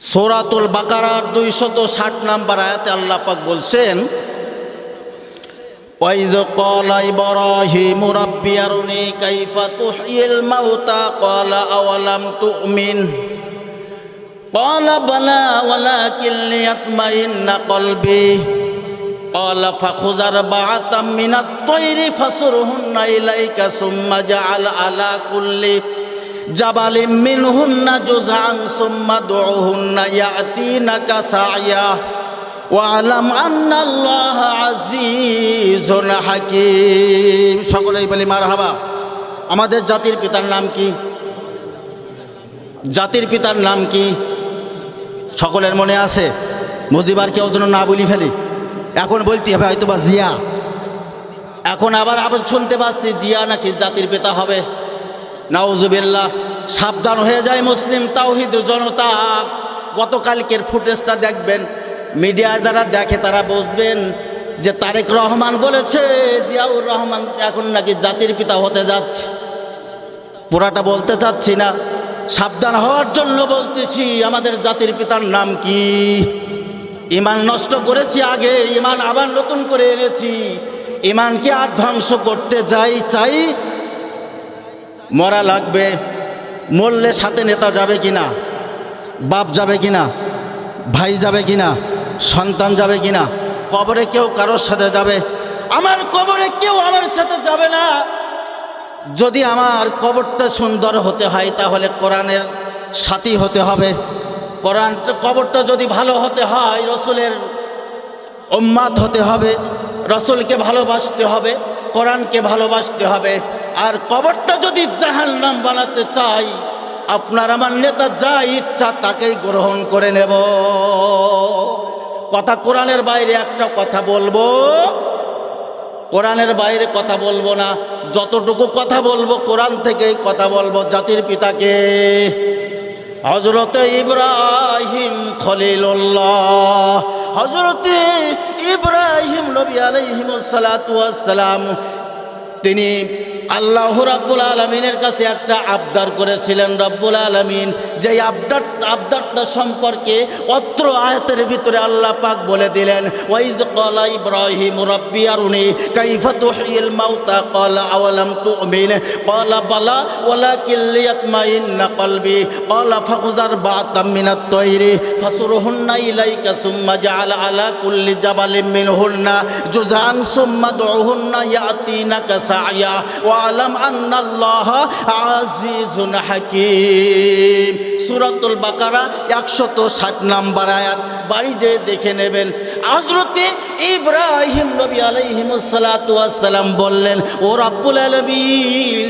সৌরাতুল বাকারার দুইশত ষাট নাম্বার আয়াতে আল্লাহ পাক বলছেন وإذ قال إبراهيم رب أرني كيف تحيي الموتى قال أولم تؤمن قال بلى ولكن ليطمئن قلبي قال فخذ أربعة من الطير فصرهن إليك ثم جعل على كل জাবালে মিনহুন্না জুজান সুম্মা দুহুন্না ইয়াতিনাকা সায়া ওয়ালাম আন্নাল্লাহ আজিজুন হাকিম। সকলেই বলি মারহাবা। আমাদের জাতির পিতার নাম কি? জাতির পিতার নাম কি? সকলের মনে আছে? মুজিবার কেউ জন্য না বলি ফেলি। এখন বলতে হবে হয়তো বা জিয়া। এখন আবার আবার শুনতে পাচ্ছি জিয়া নাকি জাতির পিতা হবে। নাউজুবিল্লাহ, সাবধান হয়ে যায় মুসলিম তাওহিদ জনতা। গতকালকের ফুটেজটা দেখবেন, মিডিয়ায় যারা দেখে তারা বুঝবেন যে তারেক রহমান বলেছে, জিয়াউর রহমান এখন নাকি জাতির পিতা হতে যাচ্ছে। পুরাটা বলতে চাচ্ছি না, সাবধান হওয়ার জন্য বলতেছি, আমাদের জাতির পিতার নাম কি? ইমান নষ্ট করেছি আগে, ইমান আবার নতুন করে এনেছি। ইমানকে আর ধ্বংস করতে যাই, চাই মরা লাগবে, মরলে সাথে নেতা যাবে কিনা, বাপ যাবে কিনা, ভাই যাবে কি না সন্তান যাবে কি না কবরে কেউ কারোর সাথে যাবে? আমার কবরে কেউ আমার সাথে যাবে না। যদি আমার কবরটা সুন্দর হতে হয়, তাহলে কোরআনের সাথী হতে হবে। কোরআন, কবরটা যদি ভালো হতে হয়, রসুলের উম্মাদ হতে হবে, রসুলকে ভালোবাসতে হবে, কোরআনকে ভালোবাসতে হবে। আর কবরটা যদি জাহান নাম বানাতে চাই, আপনার আমার নেতা যা ইচ্ছা তাকেই গ্রহণ করে নেব। কথা কোরআনের বাইরে একটা কথা বলব। কোরআনের বাইরে কথা বলব না, যতটুকু কথা বলব কোরআন থেকেই কথা বলব জাতির পিতাকে। হজরতে ইব্রাহিম খলিল্লাহ হজরতে ইব্রাহিম নবী আলাইহিমসালাম তিনি আল্লাহ রাব্বুল আলমিনের কাছে একটা আবদার করেছিলেন রব্বুল আলমিন যে আবদার, আবদারটা সম্পর্কে অত্র আয়তের ভিতরে আল্লাহ পাক বলে দিলেন, ওয়াইজ কলা ইব্রাহিম রব্বি আরুনি, কাইফা তুহিল মাউতা? কলা আওয়ালাম তুমিন? কলা বালা ওয়ালা কিল্লিয়াত মাইন্না কলবি। কলা ফাকুজার বাতাম মিনাত তৈরি। ফাসুরহুন্না ইলাইকা সুম্মা জাআলা আলা কুল্লি জাবালিম মিনহুন্না। জুজান সুম্মা দুহুন্না ইয়াতিনাকা সায়া। ওয়ালাম আন্নাল্লাহ আজিজুন হাকিম। সুরাতুল বাকারা একশত ষাট নাম্বার আয়াত। বাড়ি যেয়ে দেখে নেবেন। হজরতে ইব্রাহিম নবী আলাইহিমসালাম বললেন, ও রাব্বুল আলমিন,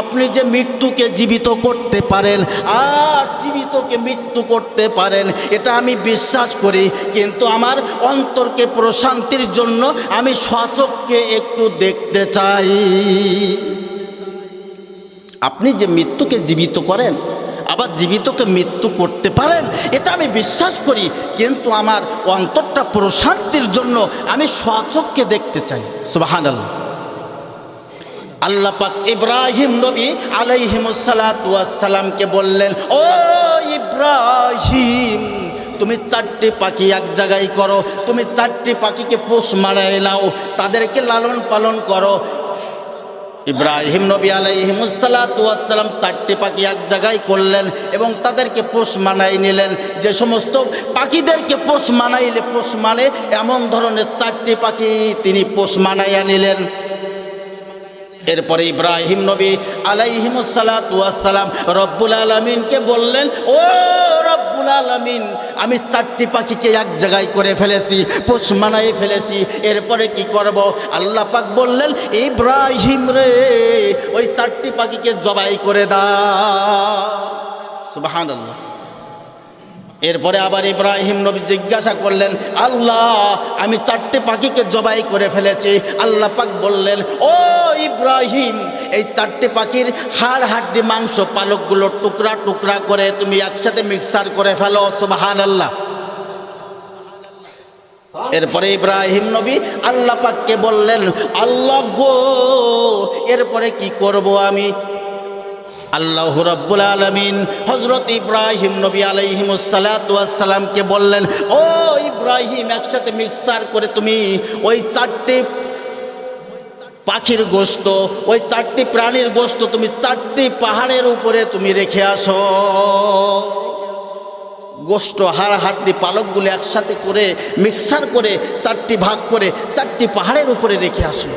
আপনি যে মৃত্যুকে জীবিত করতে পারেন, আর জীবিতকে মৃত্যু করতে পারেন, এটা আমি বিশ্বাস করি। কিন্তু আমার অন্তরকে প্রশান্তির জন্য আমি শাসককে একটু দেখতে চাই। আপনি যে মৃত্যুকে জীবিত করেন আবার জীবিতকে মৃত্যু করতে পারেন, এটা আমি বিশ্বাস করি। কিন্তু আমার অন্তরটা প্রশান্তির জন্য আমি স্বচক্ষে দেখতে চাই। সুবাহান আল্লাহ পাক ইব্রাহিম নবী আলাইহিমসালাতামকে বললেন, ও ইব্রাহিম, তুমি চারটি পাখি এক জায়গায় করো, তুমি চারটি পাখিকে পোষ মারায় নাও, তাদেরকে লালন পালন করো ইব্রাহিম নবী আলাইহিমসালাম চারটি পাখি এক জায়গায় করলেন এবং তাদেরকে পোষ মানাই নিলেন। যে সমস্ত পাখিদেরকে পোষ মানাইলে পোষ মানে এমন ধরনের চারটি পাখি তিনি পোষ মানাইয়া নিলেন। এরপরে ইব্রাহিম নবী আলাইহিমসালাম রব্বুল আলমিনকে বললেন, ও রব্বুল আলমিন, আমি চারটি পাখিকে এক জায়গায় করে ফেলেছি, পোষ মানাই ফেলেছি, এরপরে কি করব? আল্লাহ পাক বললেন, ইব্রাহিম রে, ওই চারটি পাখিকে জবাই করে দা সুবাহান আল্লাহ এরপরে আবার ইব্রাহিম নবী জিজ্ঞাসা করলেন, আল্লাহ, আমি চারটে পাখিকে জবাই করে ফেলেছি। আল্লাহ পাক বললেন, ও ইব্রাহিম, এই চারটে পাখির হাড়, হাড্ডি, মাংস, পালকগুলো টুকরা টুকরা করে তুমি একসাথে মিক্সার করে ফেলো। সুবাহান আল্লাহ এরপরে ইব্রাহিম নবী আল্লাহ পাককে বললেন, আল্লাহ গো, এরপরে কি করব আমি? আল্লাহ রব্বুল আলমিন হজরত ইব্রাহিম নবী আলাইহিমসালাতামকে বললেন, ও ইব্রাহিম, একসাথে মিক্সার করে তুমি ওই চারটে পাখির গোস্ত ওই চারটি প্রাণীর গোস্ত তুমি চারটি পাহাড়ের উপরে তুমি রেখে আসো। গোস্ত হাড়, হাড্ডি, পালকগুলো একসাথে করে মিক্সার করে চারটি ভাগ করে চারটি পাহাড়ের উপরে রেখে আসলো।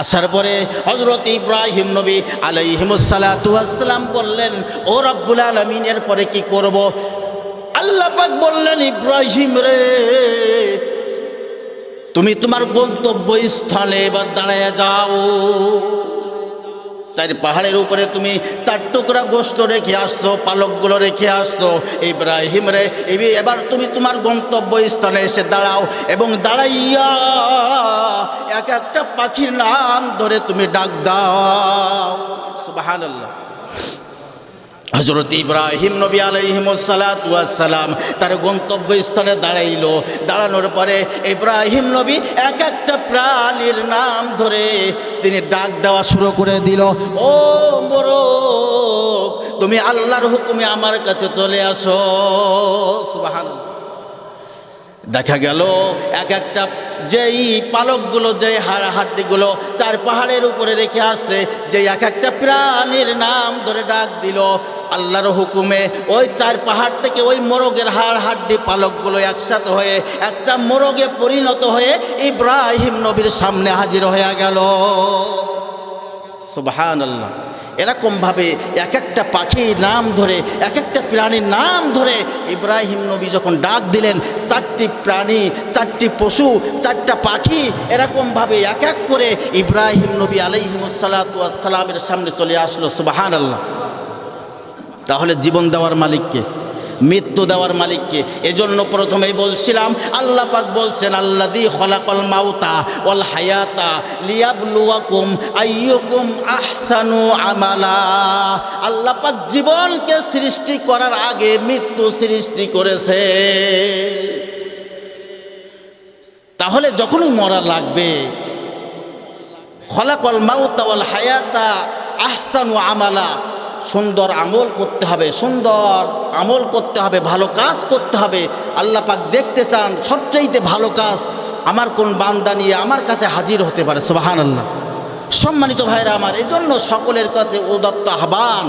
আসার পরে হজরত ইব্রাহিম নবী আলাইহিমসালাম বললেন, ও রব্বুল আলমিনের পরে কি করব? আল্লাহ পাক বললেন, ইব্রাহিম রে, তুমি তোমার গন্তব্য স্থানে এবার দাঁড়ায় যাও। চার পাহাড়ের উপরে তুমি চার টুকরা গোস্ত রেখে আসছো, পালকগুলো রেখে আসছো। ইব্রাহিম রে এবি- এবার তুমি তোমার গন্তব্য স্থানে এসে দাঁড়াও এবং দাঁড়াইয়া এক একটা পাখির নাম ধরে তুমি ডাক দাও। সুবহানাল্লাহ। হজরত ইব্রাহিম নবী আলাইহিমসালাম তার গন্তব্য স্থানে দাঁড়াইল। দাঁড়ানোর পরে ইব্রাহিম নবী এক একটা প্রাণীর নাম ধরে তিনি ডাক দেওয়া শুরু করে দিল, ও মোরক তুমি আল্লাহর হুকুমে আমার কাছে চলে আসো। সুবহানাল্লাহ। দেখা গেল, এক একটা যেই পালকগুলো, যেই হাড় হাড্ডিগুলো চার পাহাড়ের উপরে রেখে আসছে যে এক একটা প্রাণীর নাম ধরে ডাক দিল। আল্লাহর হুকুমে ওই চার পাহাড় থেকে ওই মোরগের হাড় হাড্ডি পালকগুলো একসাথে হয়ে একটা মোরগে পরিণত হয়ে ইব্রাহিম নবীর সামনে হাজির হয়ে গেল। সুবহান আল্লাহ এরকমভাবে এক একটা পাখির নাম ধরে এক একটা প্রাণীর নাম ধরে ইব্রাহিম নবী যখন ডাক দিলেন, চারটি প্রাণী, চারটি পশু, চারটা পাখি, এরকমভাবে এক এক করে ইব্রাহিম নবী আলাইহিমসালাতামের সামনে চলে আসলো সুবাহান আল্লাহ তাহলে জীবন দেওয়ার মালিককে? মৃত্যু দেওয়ার মালিককে। এজন্য প্রথমেই বলছিলাম, আল্লাহ পাক বলছেন আল্লাদি খলাকল মাউতা ওয়াল হায়াতা লিয়াবলুয়াকুম আইয়ুকুম আহসানু আমালা। আল্লাহ পাক জীবনকে সৃষ্টি করার আগে মৃত্যু সৃষ্টি করেছে। তাহলে যখনই মরা লাগবে, খলাকল মাউতা ওয়াল হায়াতা আহসানু আমালা সুন্দর আমল করতে হবে, সুন্দর আমল করতে হবে, ভালো কাজ করতে হবে। আল্লাহ পাক দেখতে চান, সবচাইতে ভালো কাজ আমার কোন বান্দা নিয়ে আমার কাছে হাজির হতে পারে সুবাহান আল্লাহ সম্মানিত ভাইরা আমার এই জন্য সকলের কাছে উদত্ত আহ্বান।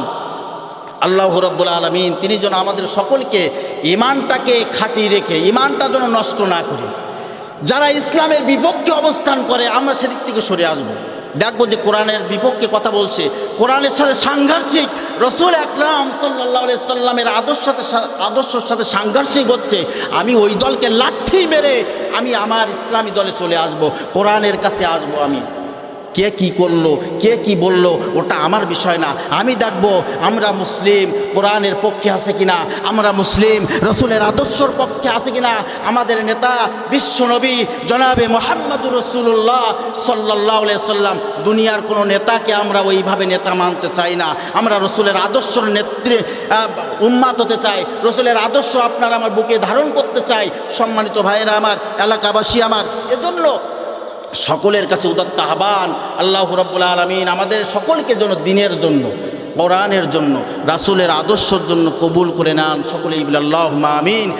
আল্লাহ রব্বুল আলমিন, তিনি যেন আমাদের সকলকে ইমানটাকে খাটিয়ে রেখে ইমানটা যেন নষ্ট না করি। যারা ইসলামের বিপক্ষে অবস্থান করে, আমরা সেদিক থেকে সরে আসব। দেখব যে কোরআনের বিপক্ষে কথা বলছে। কোরআনের সাথে সাংঘর্ষিক রসুল আকরাম সাল্লাহ সাল্লামের আদর্শ সাথে আদর্শের সাথে সাংঘর্ষিক হচ্ছে। আমি ওই দলকে লাঠি মেরে আমি আমার ইসলামী দলে চলে আসব। কোরআনের কাছে আসব আমি। কে কি করল, কে কি বলল, ওটা আমার বিষয় না। আমি দেখব আমরা মুসলিম, কোরআনের পক্ষে আছে কিনা, আমরা মুসলিম, রসুলের আদর্শর পক্ষে আছে কিনা। আমাদের নেতা বিশ্বনবী জনাবে মোহাম্মদুর রসুল্লাহ সাল্লাহ সাল্লাম দুনিয়ার কোনো নেতাকে আমরা ওইভাবে নেতা মানতে চাই না। আমরা রসুলের আদর্শর নেত্রী উন্মাত হতে চাই। রসুলের আদর্শ আপনার আমার বুকে ধারণ করতে চাই। সম্মানিত ভাইয়েরা আমার, এলাকাবাসী আমার। এজন্য সকলের কাছে উদত্ত আহ্বান, আল্লাহ রব্বুল আলমিন আমাদের সকলকে যেন দিনের জন্য, কোরআনের জন্য, রাসুলের আদর্শর জন্য কবুল করে নেন। সকলেই আল্লাহ আমিন।